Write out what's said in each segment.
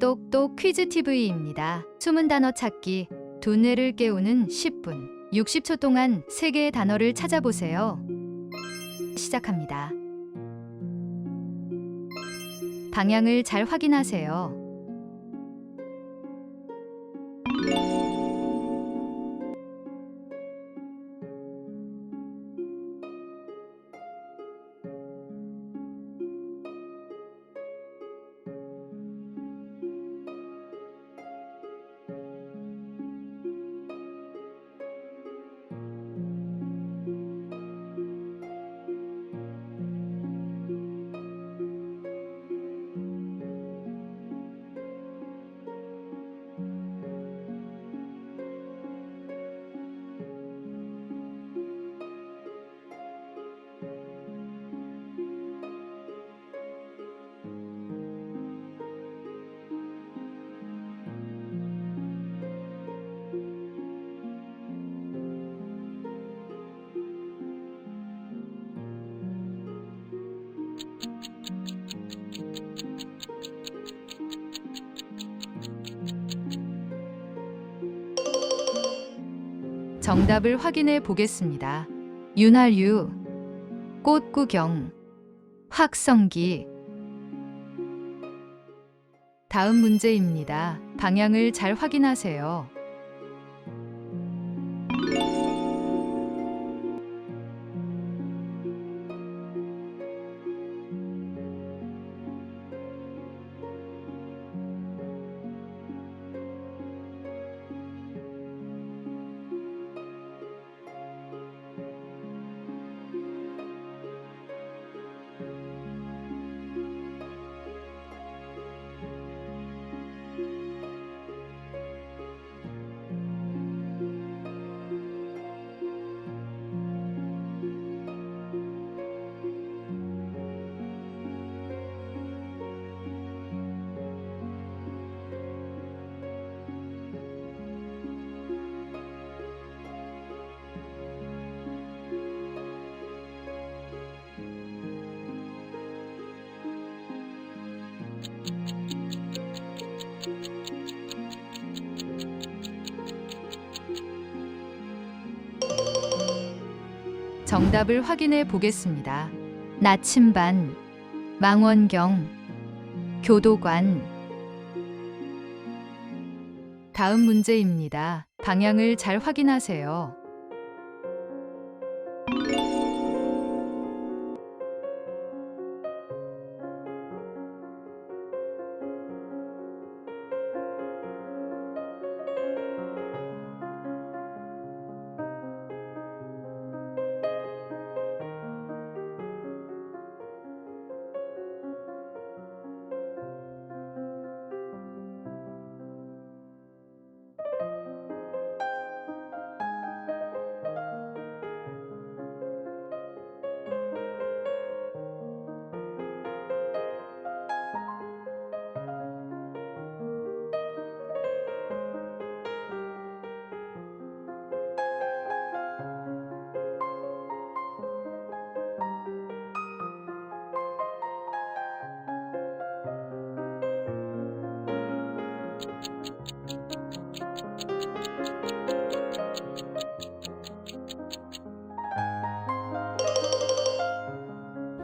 똑똑 퀴즈 TV입니다. 숨은 단어 찾기, 두뇌를 깨우는 10분. 60초 동안 세 개의 단어를 찾아보세요. 시작합니다. 방향을 잘 확인하세요. 정답을 확인해 보겠습니다. 윤활유, 꽃구경, 확성기. 다음 문제입니다. 방향을 잘 확인하세요. 정답을 확인해 보겠습니다. 나침반, 망원경, 교도관. 다음 문제입니다. 방향을 잘 확인하세요.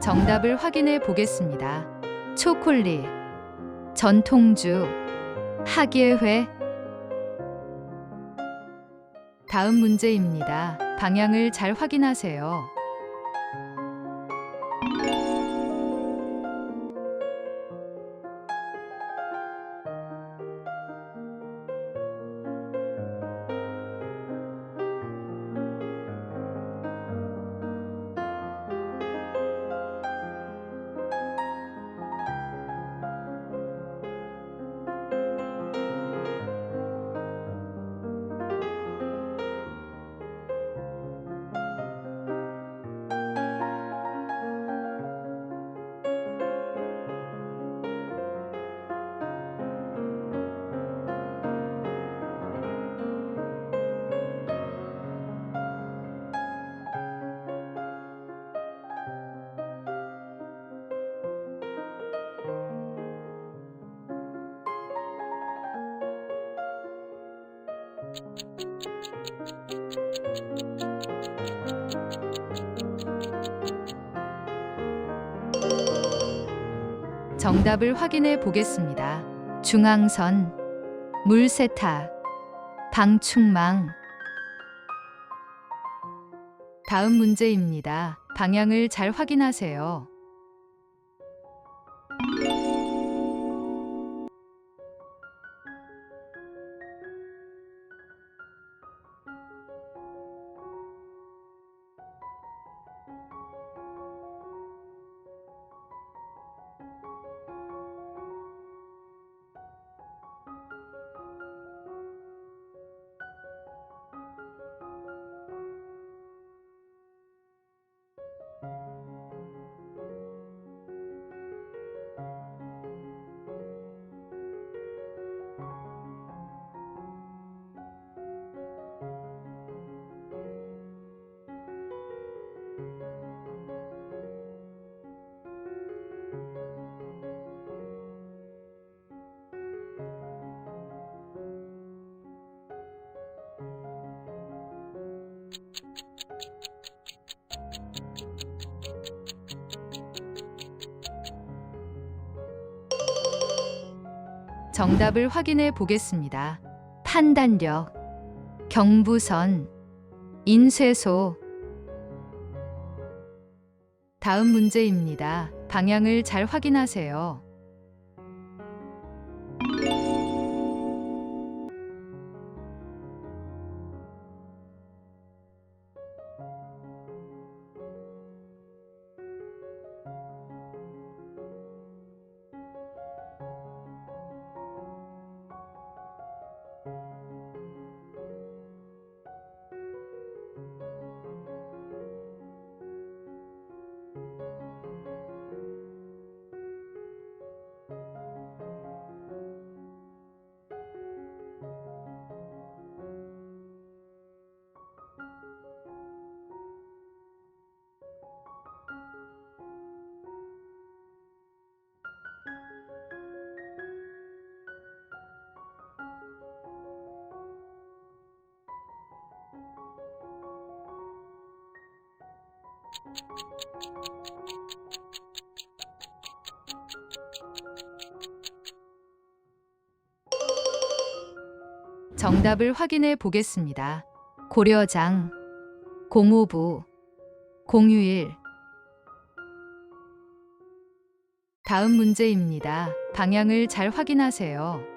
정답을 확인해 보겠습니다. 초콜릿, 전통주, 학예회. 다음 문제입니다. 방향을 잘 확인하세요. 정답을 확인해 보겠습니다. 중앙선, 물세타, 방충망. 다음 문제입니다. 방향을 잘 확인하세요. 정답을 확인해 보겠습니다. 판단력, 경부선, 인쇄소. 다음 문제입니다. 방향을 잘 확인하세요. 정답을 확인해 보겠습니다. 고려장, 공호부, 공휴일. 다음 문제입니다. 방향을 잘 확인하세요.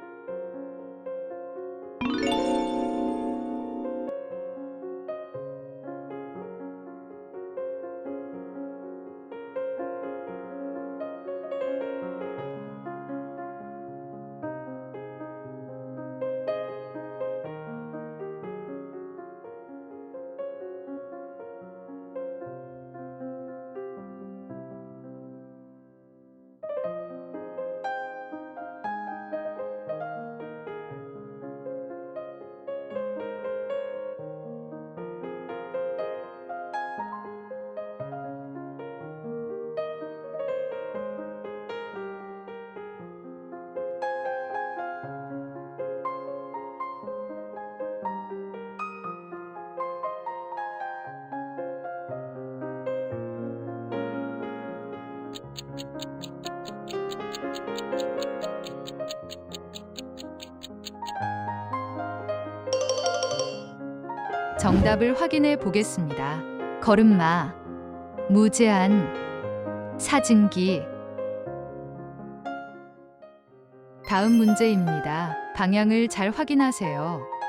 정답을 확인해 보겠습니다. 걸음마, 무제한, 사진기. 다음 문제입니다. 방향을 잘 확인하세요.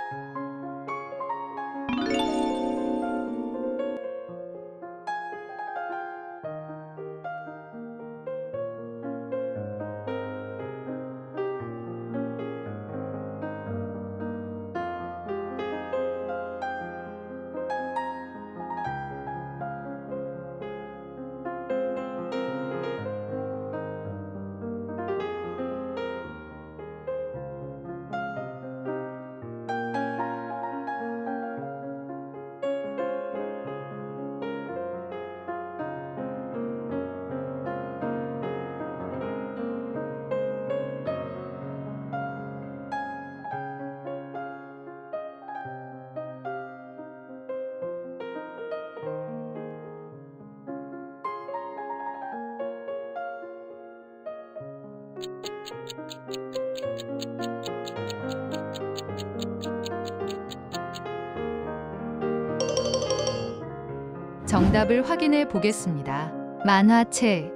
정답을 확인해 보겠습니다. 만화책,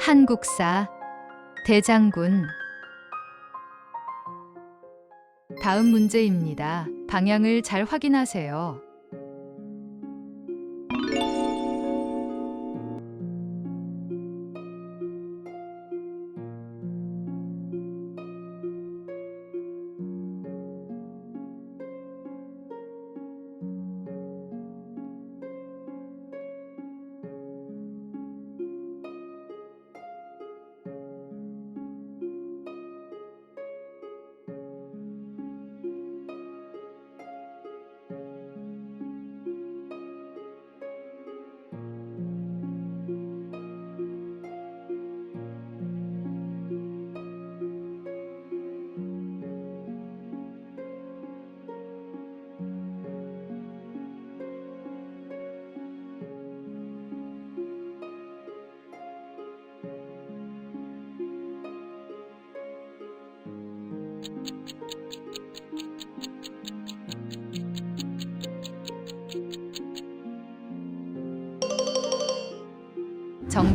한국사, 대장군. 다음 문제입니다. 방향을 잘 확인하세요.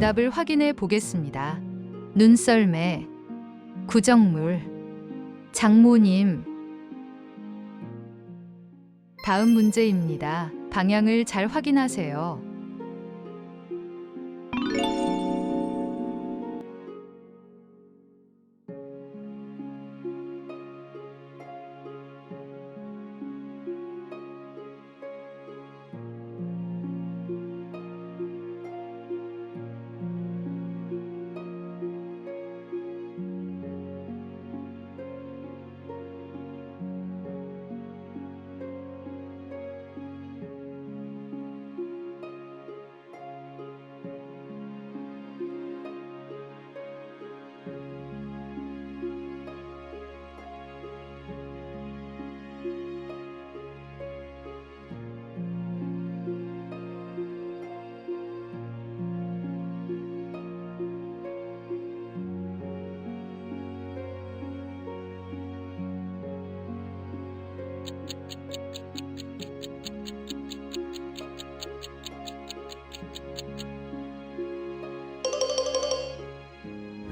정답을 확인해 보겠습니다. 눈썰매, 구정물, 장모님. 다음 문제입니다. 방향을 잘 확인하세요.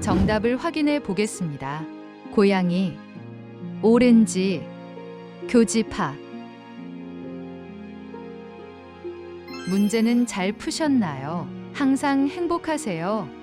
정답을 확인해 보겠습니다. 고양이, 오렌지, 교집합. 문제는 잘 푸셨나요? 항상 행복하세요.